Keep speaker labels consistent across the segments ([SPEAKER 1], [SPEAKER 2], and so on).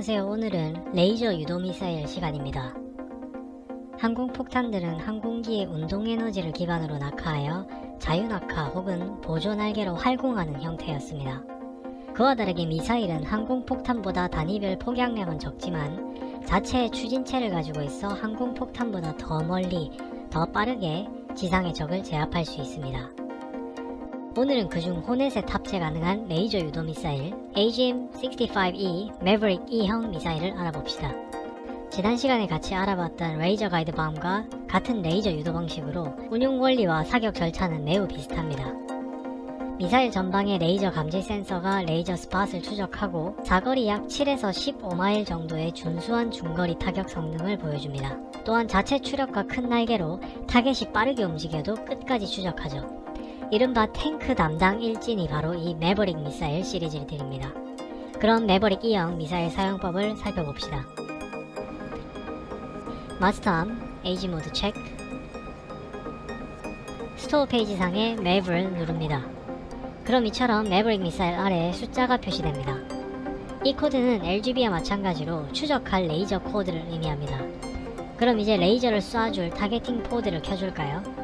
[SPEAKER 1] 안녕하세요. 오늘은 레이저 유도 미사일 시간입니다. 항공 폭탄들은 항공기의 운동 에너지를 기반으로 낙하하여 자유낙하 혹은 보조 날개로 활공하는 형태였습니다. 그와 다르게 미사일은 항공 폭탄보다 단위별 폭약량은 적지만 자체의 추진체를 가지고 있어 항공 폭탄보다 더 멀리, 더 빠르게 지상의 적을 제압할 수 있습니다. 오늘은 그중 호넷에 탑재 가능한 레이저 유도 미사일 AGM-65E Maverick E형 미사일을 알아봅시다. 지난 시간에 같이 알아봤던 레이저 가이드 밤과 같은 레이저 유도 방식으로 운용 원리와 사격 절차는 매우 비슷합니다. 미사일 전방에 레이저 감지 센서가 레이저 스팟을 추적하고 사거리 약 7에서 15마일 정도의 준수한 중거리 타격 성능을 보여줍니다. 또한 자체 추력과 큰 날개로 타겟이 빠르게 움직여도 끝까지 추적하죠. 이른바 탱크 담당 일진이 바로 이 매버릭 미사일 시리즈들입니다. 그럼 매버릭 E형 미사일 사용법을 살펴봅시다. 마스터암, 에이지 모드 체크 스토어 페이지 상에 맵을 누릅니다. 그럼 이처럼 매버릭 미사일 아래에 숫자가 표시됩니다. 이 코드는 RGB와 마찬가지로 추적할 레이저 코드를 의미합니다. 그럼 이제 레이저를 쏴줄 타겟팅 포드를 켜줄까요?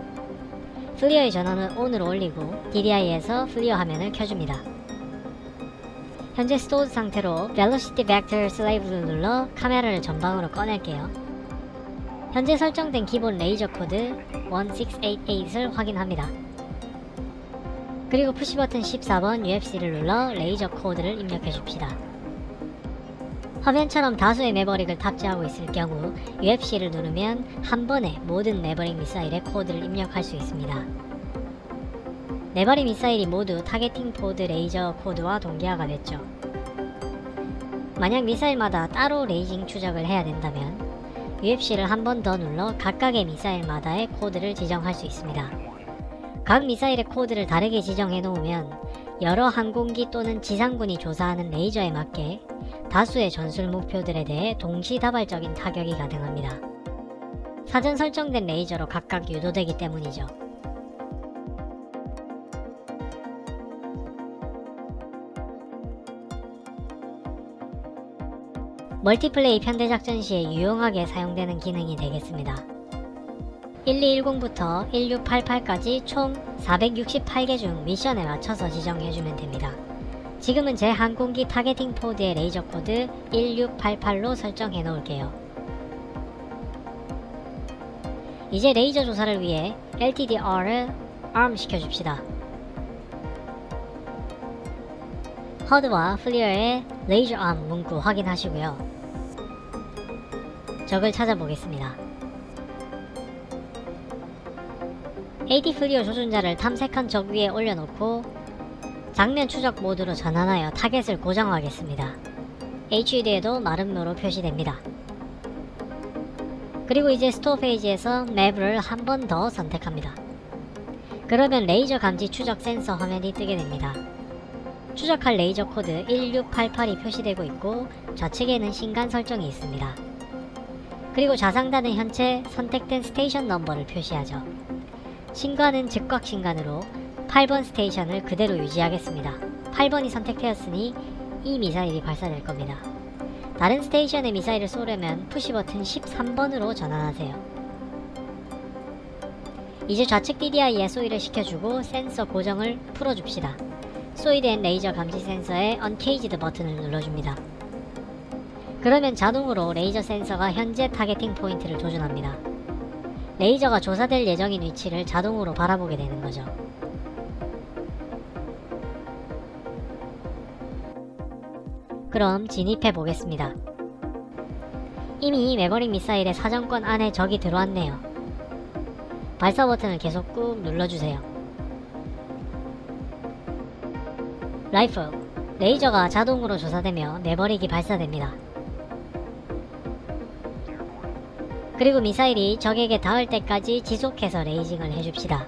[SPEAKER 1] 플리어의 전원을 ON으로 올리고 DDI에서 플리어 화면을 켜줍니다. 현재 스토어드 상태로 Velocity Vector Slave를 눌러 카메라를 전방으로 꺼낼게요. 현재 설정된 기본 레이저 코드 1688을 확인합니다. 그리고 푸시 버튼 14번 UFC를 눌러 레이저 코드를 입력해 줍시다. 화면처럼 다수의 매버릭을 탑재하고 있을 경우 UFC를 누르면 한 번에 모든 매버릭 미사일의 코드를 입력할 수 있습니다. 네버릭 미사일이 모두 타겟팅 포드 레이저 코드와 동기화가 됐죠. 만약 미사일마다 따로 레이징 추적을 해야 된다면 UFC를 한 번 더 눌러 각각의 미사일마다의 코드를 지정할 수 있습니다. 각 미사일의 코드를 다르게 지정해 놓으면 여러 항공기 또는 지상군이 조사하는 레이저에 맞게 다수의 전술 목표들에 대해 동시다발적인 타격이 가능합니다. 사전 설정된 레이저로 각각 유도되기 때문이죠. 멀티플레이 편대 작전 시에 유용하게 사용되는 기능이 되겠습니다. 1210부터 1688까지 총 468개 중 미션에 맞춰서 지정해주면 됩니다. 지금은 제 항공기 타겟팅 포드의 레이저 코드 1688로 설정해 놓을게요. 이제 레이저 조사를 위해 LTDR을 ARM 시켜줍시다. 허드와 플리어의 레이저 암 문구 확인하시고요. 적을 찾아보겠습니다. AD 플리어 조준자를 탐색한 적 위에 올려놓고 장면 추적 모드로 전환하여 타겟을 고정하겠습니다. HUD에도 마름모로 표시됩니다. 그리고 이제 스토어 페이지에서 맵을 한 번 더 선택합니다. 그러면 레이저 감지 추적 센서 화면이 뜨게 됩니다. 추적할 레이저 코드 1688이 표시되고 있고 좌측에는 신간 설정이 있습니다. 그리고 좌상단은 현재 선택된 스테이션 넘버를 표시하죠. 신관은 즉각 신관으로 8번 스테이션을 그대로 유지하겠습니다. 8번이 선택되었으니 이 미사일이 발사될 겁니다. 다른 스테이션에 미사일을 쏘려면 푸시 버튼 13번으로 전환하세요. 이제 좌측 DDI에 소위를 시켜주고 센서 고정을 풀어줍시다. 소위된 레이저 감지 센서의 Uncaged 버튼을 눌러줍니다. 그러면 자동으로 레이저 센서가 현재 타겟팅 포인트를 조준합니다. 레이저가 조사될 예정인 위치를 자동으로 바라보게 되는 거죠. 그럼 진입해 보겠습니다. 이미 매버릭 미사일의 사정권 안에 적이 들어왔네요. 발사 버튼을 계속 꾹 눌러주세요. 라이플, 레이저가 자동으로 조사되며 매버릭이 발사됩니다. 그리고 미사일이 적에게 닿을 때까지 지속해서 레이징을 해줍시다.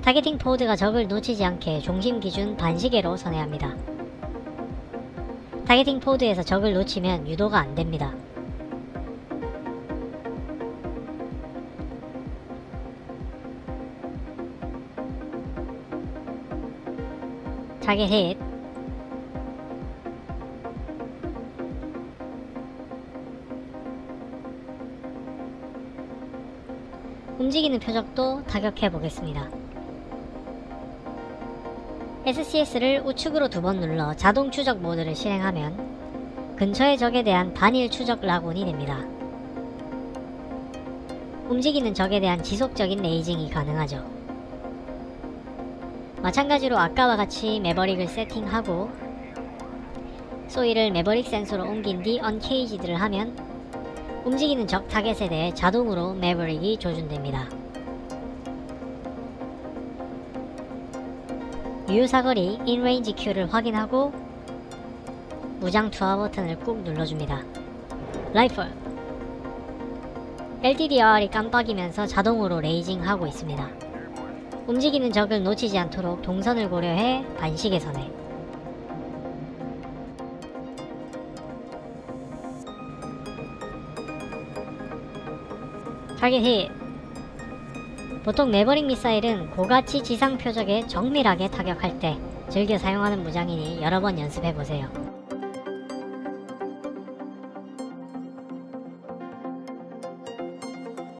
[SPEAKER 1] 타겟팅 포드가 적을 놓치지 않게 중심 기준 반시계로 선회합니다. 타겟팅 포드에서 적을 놓치면 유도가 안됩니다. 타겟 힛 움직이는 표적도 타격해 보겠습니다. SCS를 우측으로 두 번 눌러 자동 추적 모드를 실행하면 근처의 적에 대한 단일 추적 라곤이 됩니다. 움직이는 적에 대한 지속적인 레이징이 가능하죠. 마찬가지로 아까와 같이 매버릭을 세팅하고 소이를 매버릭 센서로 옮긴 뒤 언케이지드를 하면 움직이는 적 타겟에 대해 자동으로 매버릭이 조준됩니다. 유효사거리 인레인지 큐를 확인하고 무장 투하 버튼을 꾹 눌러줍니다. 라이플 LDDR이 깜빡이면서 자동으로 레이징하고 있습니다. 움직이는 적을 놓치지 않도록 동선을 고려해 반시계 선에 타겟 힛 보통 매버릭 미사일은 고가치 지상 표적에 정밀하게 타격할 때 즐겨 사용하는 무장이니 여러 번 연습해 보세요.